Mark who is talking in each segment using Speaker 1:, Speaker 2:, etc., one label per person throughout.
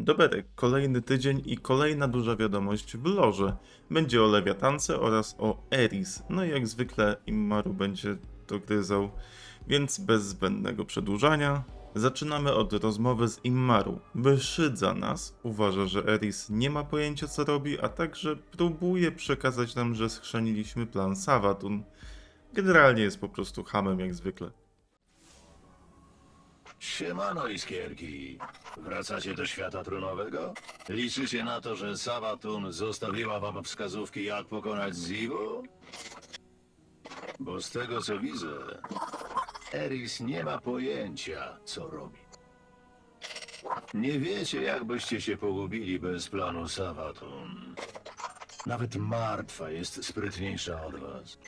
Speaker 1: Doberek, kolejny tydzień i kolejna duża wiadomość w lorze. Będzie o Lewiatance oraz o Eris. No i jak zwykle Immaru będzie to gryzał, więc bez zbędnego przedłużania. Zaczynamy od rozmowy z Immaru. Wyszydza nas, uważa, że Eris nie ma pojęcia co robi, a także próbuje przekazać nam, że schrzaniliśmy plan Savatun. Generalnie jest po prostu hamem jak zwykle.
Speaker 2: Siemano, iskierki. Wracacie do świata trunowego? Liczycie na to, że Savatun zostawiła wam wskazówki, jak pokonać Zivu? Bo z tego, co widzę, Eris nie ma pojęcia, co robi. Nie wiecie, jak byście się pogubili bez planu Savatun. Nawet martwa jest sprytniejsza od was.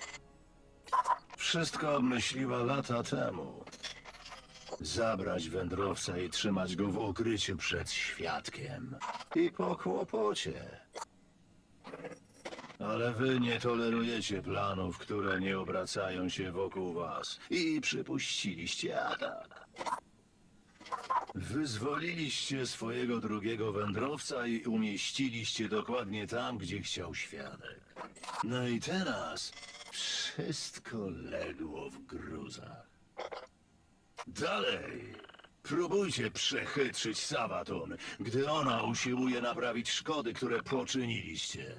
Speaker 2: Wszystko obmyśliła lata temu. Zabrać wędrowca i trzymać go w ukryciu przed świadkiem. I po kłopocie. Ale wy nie tolerujecie planów, które nie obracają się wokół was. I przypuściliście atak. Wyzwoliliście swojego drugiego wędrowca i umieściliście dokładnie tam, gdzie chciał świadek. No i teraz wszystko legło w gruzach. Dalej. Próbujcie przechytrzyć Sabaton, gdy ona usiłuje naprawić szkody, które poczyniliście.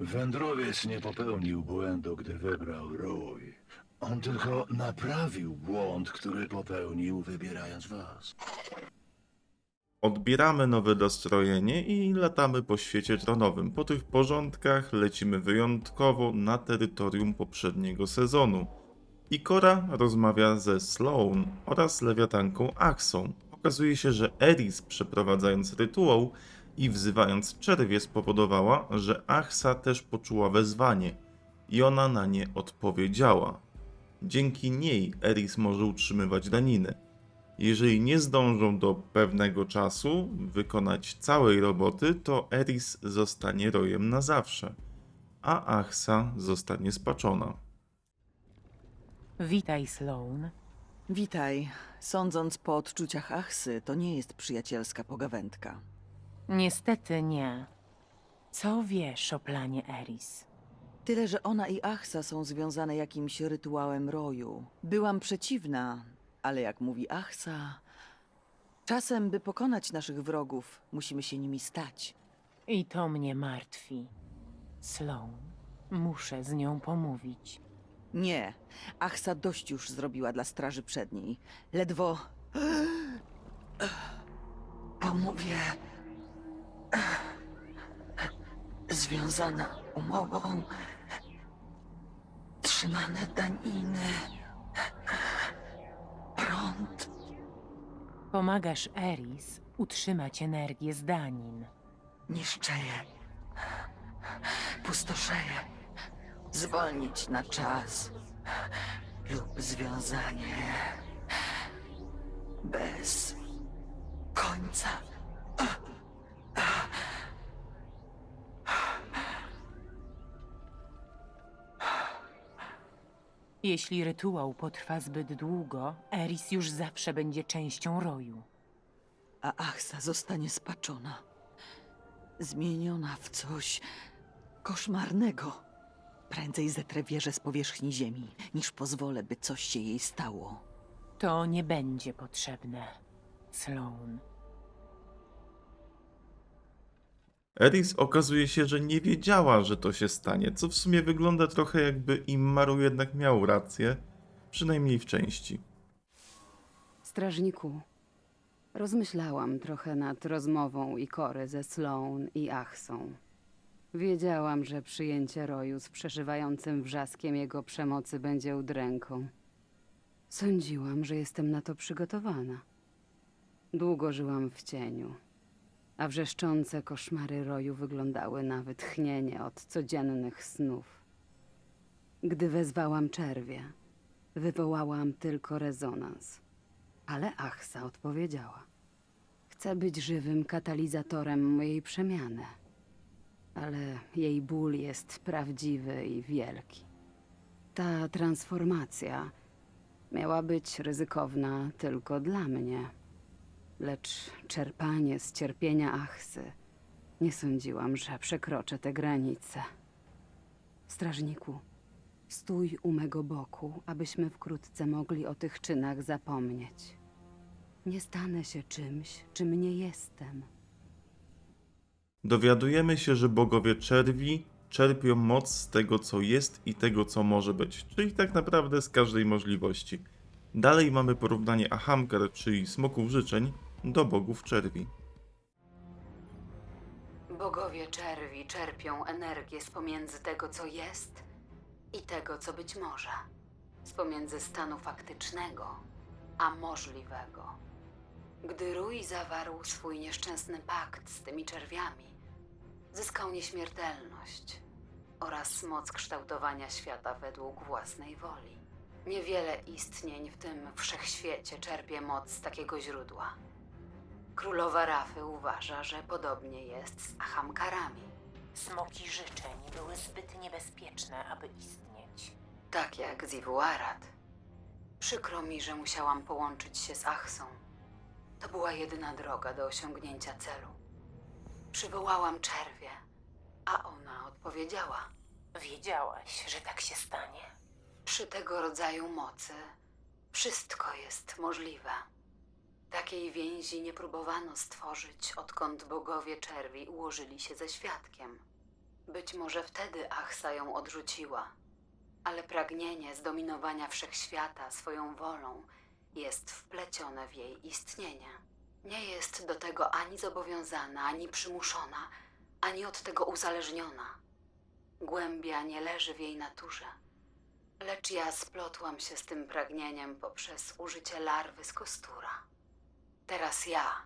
Speaker 2: Wędrowiec nie popełnił błędu, gdy wybrał rój. On tylko naprawił błąd, który popełnił, wybierając was.
Speaker 1: Odbieramy nowe dostrojenie i latamy po świecie tronowym. Po tych porządkach lecimy wyjątkowo na terytorium poprzedniego sezonu. Ikora rozmawia ze Sloan oraz lewiatanką Axą. Okazuje się, że Eris przeprowadzając rytuał i wzywając czerwie spowodowała, że Axa też poczuła wezwanie i ona na nie odpowiedziała. Dzięki niej Eris może utrzymywać daniny. Jeżeli nie zdążą do pewnego czasu wykonać całej roboty, to Eris zostanie rojem na zawsze, a Achsa zostanie spaczona.
Speaker 3: Witaj, Sloan.
Speaker 4: Witaj. Sądząc po odczuciach Achsy, to nie jest przyjacielska pogawędka.
Speaker 3: Niestety nie. Co wiesz o planie Eris?
Speaker 4: Tyle, że ona i Achsa są związane jakimś rytuałem roju. Byłam przeciwna, ale jak mówi Achsa, czasem, by pokonać naszych wrogów, musimy się nimi stać.
Speaker 3: I to mnie martwi. Sloan, muszę z nią pomówić.
Speaker 4: Nie, Achsa dość już zrobiła dla straży przedniej. Ledwo. Pomówię. Związana umową. Trzymane daniny. Prąd.
Speaker 3: Pomagasz Eris utrzymać energię z danin.
Speaker 4: Niszczeje. Pustoszeje. Zwolnić na czas. Lub związanie. Bez końca.
Speaker 3: Jeśli rytuał potrwa zbyt długo, Eris już zawsze będzie częścią roju.
Speaker 4: A Achsa zostanie spaczona. Zmieniona w coś koszmarnego. Prędzej zetrę wieżę z powierzchni ziemi, niż pozwolę, by coś się jej stało.
Speaker 3: To nie będzie potrzebne. Sloan.
Speaker 1: Eris okazuje się, że nie wiedziała, że to się stanie, co w sumie wygląda trochę jakby Immaru jednak miał rację, przynajmniej w części.
Speaker 5: Strażniku, rozmyślałam trochę nad rozmową Ikory ze Sloan i Achsą. Wiedziałam, że przyjęcie roju z przeżywającym wrzaskiem jego przemocy będzie udręką. Sądziłam, że jestem na to przygotowana. Długo żyłam w cieniu, a wrzeszczące koszmary roju wyglądały na wytchnienie od codziennych snów. Gdy wezwałam czerwie, wywołałam tylko rezonans. Ale Achsa odpowiedziała. Chcę być żywym katalizatorem mojej przemiany. Ale jej ból jest prawdziwy i wielki. Ta transformacja miała być ryzykowna tylko dla mnie. lecz czerpanie z cierpienia Achsy. Nie sądziłam, że przekroczę te granice. Strażniku, stój u mego boku, abyśmy wkrótce mogli o tych czynach zapomnieć. Nie stanę się czymś, czym nie jestem.
Speaker 1: Dowiadujemy się, że bogowie czerwi czerpią moc z tego, co jest i tego, co może być, czyli tak naprawdę z każdej możliwości. Dalej mamy porównanie Ahamkar, czyli smoków życzeń, do bogów czerwi.
Speaker 5: Bogowie czerwi czerpią energię z pomiędzy tego, co jest i tego, co być może. Z pomiędzy stanu faktycznego a możliwego. Gdy Rui zawarł swój nieszczęsny pakt z tymi czerwiami, zyskał nieśmiertelność oraz moc kształtowania świata według własnej woli. Niewiele istnień w tym wszechświecie czerpie moc z takiego źródła. Królowa Rafy uważa, że podobnie jest z Ahamkarami.
Speaker 3: Smoki życzeń były zbyt niebezpieczne, aby istnieć.
Speaker 5: Tak jak Zivuarat. Przykro mi, że musiałam połączyć się z Achsą. To była jedyna droga do osiągnięcia celu. Przywołałam czerwię, a ona odpowiedziała.
Speaker 3: Wiedziałaś, że tak się stanie.
Speaker 5: Przy tego rodzaju mocy wszystko jest możliwe. Takiej więzi nie próbowano stworzyć, odkąd bogowie czerwi ułożyli się ze świadkiem. Być może wtedy Achsa ją odrzuciła, ale pragnienie zdominowania wszechświata swoją wolą jest wplecione w jej istnienie. Nie jest do tego ani zobowiązana, ani przymuszona, ani od tego uzależniona. Głębia nie leży w jej naturze. Lecz ja splotłam się z tym pragnieniem poprzez użycie larwy z kostura. Teraz ja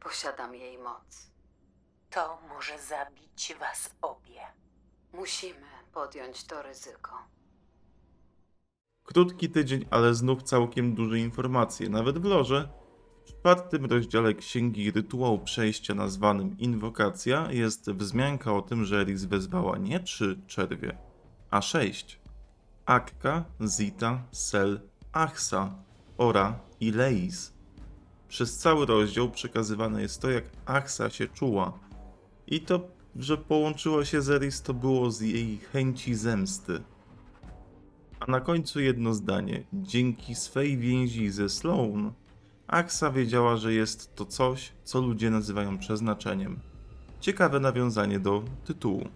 Speaker 5: posiadam jej moc.
Speaker 3: To może zabić was obie.
Speaker 5: Musimy podjąć to ryzyko.
Speaker 1: Krótki tydzień, ale znów całkiem duże informacje, nawet w lorze. W czwartym rozdziale Księgi Rytuału Przejścia nazwanym Inwokacja jest wzmianka o tym, że Eris wezwała nie trzy czerwie, a sześć. Akka, Zita, Sel, Achsa, Ora i Leis. Przez cały rozdział przekazywane jest to, jak Achsa się czuła. I to, że połączyła się z Eris, to było z jej chęci zemsty. A na końcu jedno zdanie. Dzięki swej więzi ze Sloan, Aksa wiedziała, że jest to coś, co ludzie nazywają przeznaczeniem. Ciekawe nawiązanie do tytułu.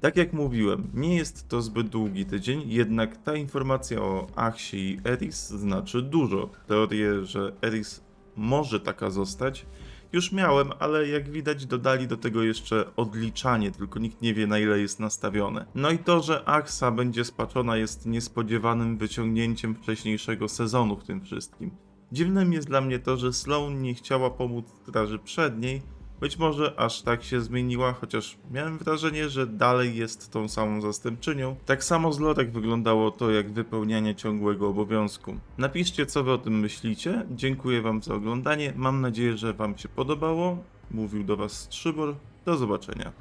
Speaker 1: Tak jak mówiłem, nie jest to zbyt długi tydzień, jednak ta informacja o Achsie i Eris znaczy dużo. Teorię, że Eris może taka zostać, już miałem, ale jak widać dodali do tego jeszcze odliczanie, tylko nikt nie wie na ile jest nastawione. No i to, że Aksa będzie spaczona jest niespodziewanym wyciągnięciem wcześniejszego sezonu w tym wszystkim. Dziwnym jest dla mnie to, że Sloan nie chciała pomóc Straży Przedniej, być może aż tak się zmieniła, chociaż miałem wrażenie, że dalej jest tą samą zastępczynią. Tak samo z Lorek wyglądało to jak wypełnianie ciągłego obowiązku. Napiszcie co wy o tym myślicie. Dziękuję wam za oglądanie. Mam nadzieję, że wam się podobało. Mówił do was Strzybor. Do zobaczenia.